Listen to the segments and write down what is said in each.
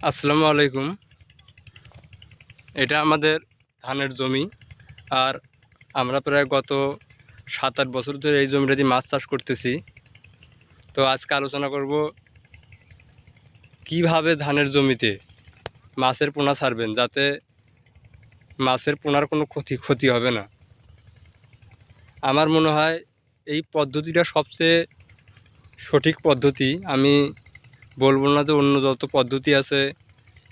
আসসালামু আলাইকুম। এটা আমাদের ধানের জমি, আর আমরা প্রায় গত সাত আট বছর ধরে এই জমিটা দিয়ে মাছ চাষ করতেছি। তো আজকে আলোচনা করব কীভাবে ধানের জমিতে মাছের পোনা ছাড়বেন যাতে মাছের পোনার কোনো ক্ষতি ক্ষতি হবে না। আমার মনে হয় এই পদ্ধতিটা সবচেয়ে সঠিক পদ্ধতি। আমি বলব না যে অন্য যত পদ্ধতি আছে,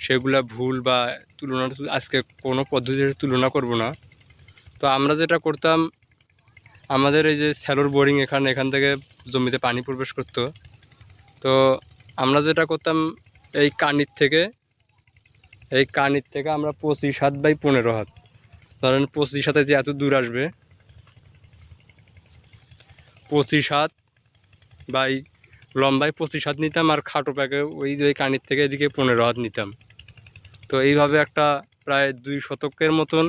সেগুলা ভুল বা তুলনা আজকে কোনো পদ্ধতির তুলনা করব না। তো আমরা যেটা করতাম, আমাদের এই যে স্যালোর বোরিং এখানে, এখান থেকে জমিতে পানি প্রবেশ করতো। তো আমরা যেটা করতাম, এই কানির থেকে, এই কানির থেকে আমরা পঁচিশ হাত বাই পনেরো হাত। ধরেন পঁচিশ হাতে যে এত দূর আসবে, পঁচিশ হাত বাই লম্বায় পঁচিশ হাত নিতাম আর খাটো প্যাকে ওই ওই কানির থেকে এদিকে পনেরো হাত নিতাম। তো এইভাবে একটা প্রায় দুই শতকের মতন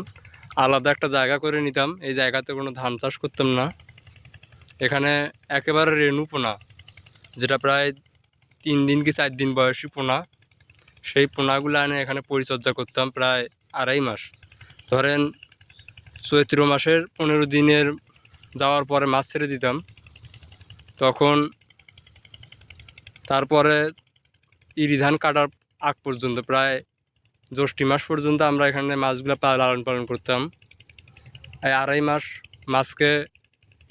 আলাদা একটা জায়গা করে নিতাম। এই জায়গাতে কোনো ধান চাষ করতাম না। এখানে একেবারে রেণু পোনা, যেটা প্রায় তিন দিন কি চার দিন বয়সী পোনা। সেই পোনাগুলো এনে এখানে পরিচর্যা করতাম প্রায় আড়াই মাস। ধরেন চৈত্র মাসের পনেরো দিনের যাওয়ার পরে মাছ ছেড়ে দিতাম। তখন তারপরে ইরি ধান কাটার আগ পর্যন্ত, প্রায় জ্যৈষ্ঠী মাস পর্যন্ত আমরা এখানে মাছগুলো লালন পালন করতাম। এই আড়াই মাস মাছকে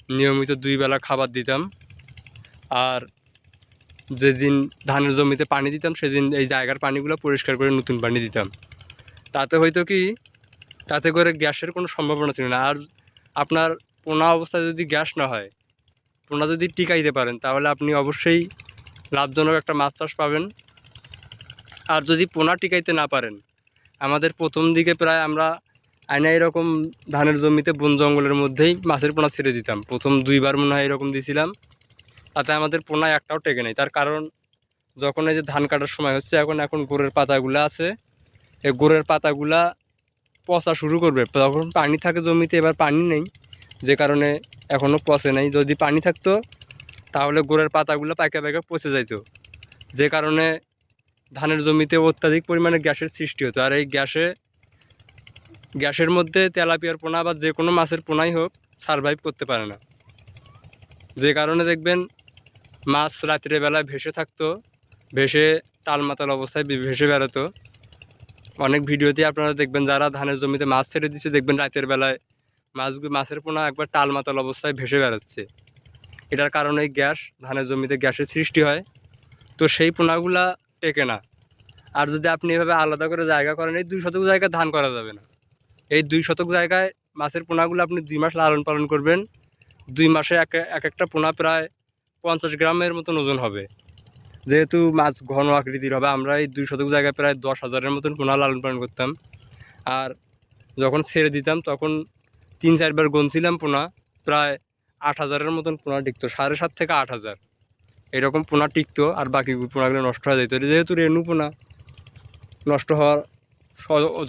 নিয়মিত দুই বেলা খাবার দিতাম। আর যেদিন ধানের জমিতে পানি দিতাম, সেদিন এই জায়গার পানিগুলো পরিষ্কার করে নতুন পানি দিতাম। তাতে হয়তো কি, তাতে করে গ্যাসের কোনো সম্ভাবনা ছিল না। আর আপনার পোনা অবস্থায় যদি গ্যাস না হয়, পোনা যদি টিকাইতে পারেন, তাহলে আপনি অবশ্যই লাভজনক একটা মাছ চাষ পাবেন। আর যদি পোনা টিকাইতে না পারেন, আমাদের প্রথম দিকে প্রায় আমরা আয়না এরকম ধানের জমিতে বন জঙ্গলের মধ্যেই মাছের পোনা ছেড়ে দিতাম। প্রথম দুইবার মনে হয় এরকম দিয়েছিলাম তাতে আমাদের পোনা একটাও টেকে নেই। তার কারণ, যখন এই যে ধান কাটার সময় হচ্ছে, এখন এখন গোড়ের পাতাগুলো আছে। এই গোড়ের পাতাগুলা পচা শুরু করবে। তখন পানি থাকে জমিতে, এবার পানি নেই। যে কারণে এখনও পচে নাই। যদি পানি থাকতো তাহলে গোড়ের পাতাগুলো পাইকা পাইকা পচে যাইতো। যে কারণে ধানের জমিতে অত্যাধিক পরিমাণে গ্যাসের সৃষ্টি হতো। আর এই গ্যাসে, গ্যাসের মধ্যে তেলাপিয়ার পোনা বা যে কোনো মাছের পোনাই হোক সারভাইভ করতে পারে না। যে কারণে দেখবেন মাছ রাত্রে বেলায় ভেসে থাকতো, ভেসে টালমাতাল অবস্থায় ভেসে বেরোতো অনেক ভিডিওতে আপনারা দেখবেন যারা ধানের জমিতে মাছ ছেড়ে দিচ্ছে, দেখবেন রাতের বেলায় মাছগুলো মাছের পোনা একবার টালমাতাল অবস্থায় ভেসে বেরোচ্ছে এটার কারণে গ্যাস, ধানের জমিতে গ্যাসের সৃষ্টি হয়। তো সেই পোনাগুলা টেকে না। আর যদি আপনি এভাবে আলাদা করে জায়গা করেন, এই দুই শতক জায়গায় ধান করা যাবে না। এই দুই শতক জায়গায় মাছের পোনাগুলো আপনি দুই মাস লালন পালন করবেন। দুই মাসে এক এক একটা পোনা প্রায় পঞ্চাশ গ্রামের মতন ওজন হবে। যেহেতু মাছ ঘন আকৃতির হবে, আমরা এই দুই শতক জায়গায় প্রায় দশ হাজারের মতন পোনা লালন পালন করতাম। আর যখন ছেড়ে দিতাম, তখন তিন চারবার গনছিলাম পোনা, প্রায় আট হাজারের মতন পোনা টিকতো, সাড়ে সাত থেকে আট হাজার। এরকম পোনা টিকতো, আর বাকি পোনাগুলো নষ্ট হয়ে যেত। যেহেতু রেণু পোনা, নষ্ট হওয়ার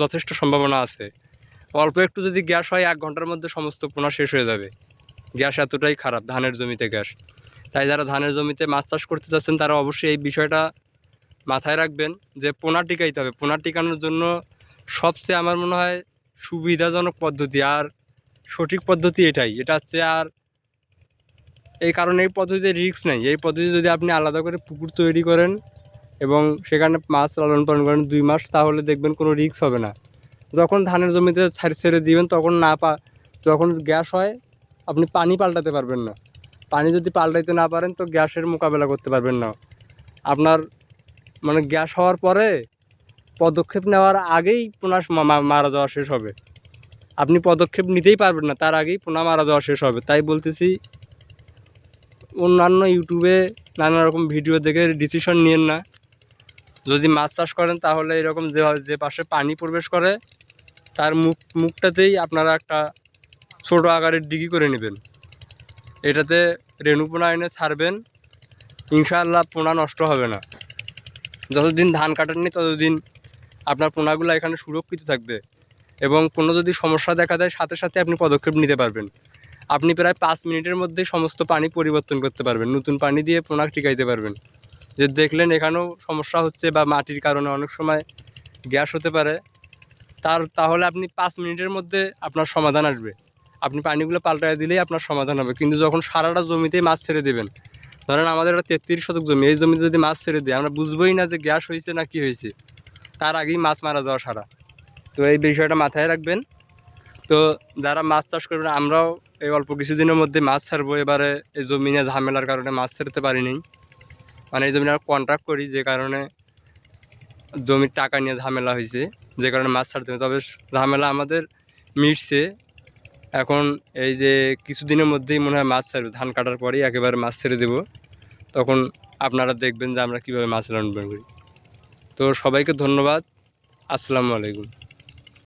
যথেষ্ট সম্ভাবনা আছে। অল্প একটু যদি গ্যাস হয়, এক ঘণ্টার মধ্যে সমস্ত পোনা শেষ হয়ে যাবে। গ্যাস এতটাই খারাপ, ধানের জমিতে গ্যাস। তাই যারা ধানের জমিতে মাছ চাষ করতে চাচ্ছেন তারা অবশ্যই এই বিষয়টা মাথায় রাখবেন যে পোনা টিকাইতে হবে। পোনা টিকানোর জন্য সবচেয়ে আমার মনে হয় সুবিধাজনক পদ্ধতি, আর সঠিক পদ্ধতি এটাই। এটা হচ্ছে আর এই কারণে এই পদ্ধতিতে রিস্ক নেই। এই পদ্ধতি যদি আপনি আলাদা করে পুকুর তৈরি করেন এবং সেখানে মাছ লালন পালন করেন দুই মাস, তাহলে দেখবেন কোনো রিস্ক হবে না। যখন ধানের জমিতে ছাড়- ছেড়ে দিবেন, তখন না পা, যখন গ্যাস হয়, আপনি পানি পাল্টাতে পারবেন না। পানি যদি পাল্টাইতে না পারেন, তো গ্যাসের মোকাবেলা করতে পারবেন না। আপনার মানে গ্যাস হওয়ার পরে পদক্ষেপ নেওয়ার আগেই পোনা মারা যাওয়া শেষ হবে। আপনি পদক্ষেপ নিতেই পারবেন না, তার আগেই পোনা মারা যাওয়া শেষ হবে। তাই বলতেছি অন্যান্য ইউটিউবে নানা রকম ভিডিও দেখে ডিসিশন নিয়েন না। যদি মাছ চাষ করেন তাহলে এরকম যে যে পাশে পানি প্রবেশ করে, তার মুখ, মুখটাতেই আপনারা একটা ছোট আকারের ডিগি করে নেবেন। এটাতে রেণু পোনা এনে ছাড়বেন, ইনশাআল্লাহ পোনা নষ্ট হবে না। যতদিন ধান কাটেননি ততদিন আপনার পোনাগুলো এখানে সুরক্ষিত থাকবে এবং কোনো যদি সমস্যা দেখা দেয়, সাথে সাথে আপনি পদক্ষেপ নিতে পারবেন। আপনি প্রায় পাঁচ মিনিটের মধ্যে সমস্ত পানি পরিবর্তন করতে পারবেন। নতুন পানি দিয়ে পোনা টিকাইতে পারবেন। যে দেখলেন এখানেও সমস্যা হচ্ছে বা মাটির কারণে অনেক সময় গ্যাস হতে পারে। তার, তাহলে আপনি পাঁচ মিনিটের মধ্যে আপনার সমাধান আসবে। আপনি পানিগুলো পাল্টায় দিলেই আপনার সমাধান হবে। কিন্তু যখন সারাটা জমিতেই মাছ ছেড়ে দেবেন, ধরেন আমাদের একটা তেত্রিশ শতক জমি, এই জমিতে যদি মাছ ছেড়ে দিই আমরা বুঝবোই না যে গ্যাস হয়েছে না কি হয়েছে। তার আগেই মাছ মারা যাওয়া সারা। তো এই বিষয়টা মাথায় রাখবেন। তো যারা মাছ চাষ করবেন আমরাও এই অল্প কিছুদিনের মধ্যে মাছ ছাড়বো। এবারে এই জমিনে ঝামেলার কারণে মাছ ছাড়তে পারিনি। মানে এই জমিনে কন্ট্রাক্ট করি, যে কারণে জমির টাকা নিয়ে ঝামেলা হয়েছে, যে কারণে মাছ ছাড়তে হবে। তবে ঝামেলা আমাদের মিটছে। এখন এই যে কিছুদিনের মধ্যেই মনে হয় মাছ ছাড়বে। ধান কাটার পরেই একেবারে মাছ ছেড়ে দেবো। তখন আপনারা দেখবেন যে আমরা কীভাবে মাছ পালন করি। তো সবাইকে ধন্যবাদ। আসসালামু আলাইকুম।